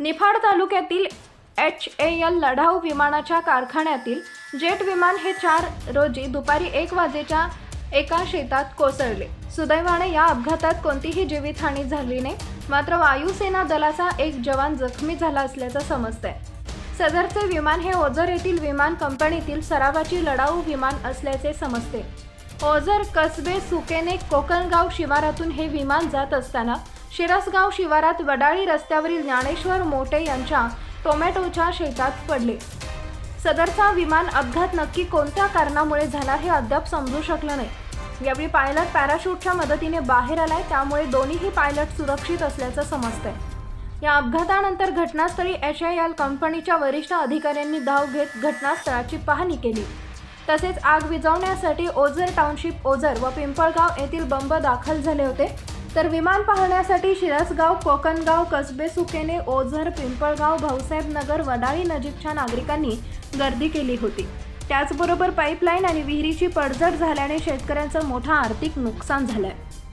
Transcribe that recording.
निफाड तालुक्यातील H A L लढाऊ विमानाच्या कारखान्यातील जेट विमान हे चार रोजी दुपारी एक वाजेच्या एका शेतात कोसळले. सुदैवाने या अपघातात कोणतीही जीवितहानी झाली नाही मात्र वायुसेना दलाचा एक जवान जखमी झाला असल्याचं समजतंय. सदरचे विमान हे ओझर येथील विमान कंपनीतील सरावाची लढाऊ विमान असल्याचे समजते. ओझर कसबे सुकेने कोकणगाव शिवारातून हे विमान जात असताना शिरसगाव शिवारात वडाळी रस्त्यावरील ज्ञानेश्वर मोटे यांच्या टोमॅटोच्या शेतात पडले. सदरचा विमान अपघात नक्की कोणत्या कारणामुळे झाला हे अद्याप समजू शकलं नाही. यावेळी पायलट पॅराशूटच्या मदतीने बाहेर आलाय त्यामुळे दोन्हीही पायलट सुरक्षित असल्याचं समजतंय. या अपघातानंतर घटनास्थळी एच आय एल कंपनीच्या वरिष्ठ अधिकाऱ्यांनी धाव घेत घटनास्थळाची पाहणी केली. तसेच आग विझवण्यासाठी ओझर टाउनशिप ओझर व पिंपळगाव येथील बंब दाखल झाले होते. तर विमान पाहण्यासाठी शिरसगाव कोकणगाव कसबे सुकेने ओझर पिंपळगाव भाऊसाहेब नगर वडाळी नजीकच्या नागरिकांनी गर्दी केली होती. त्याचबरोबर पाईपलाईन आणि विहिरीची पडझड झाल्याने शेतकऱ्यांचं मोठं आर्थिक नुकसान झालं आहे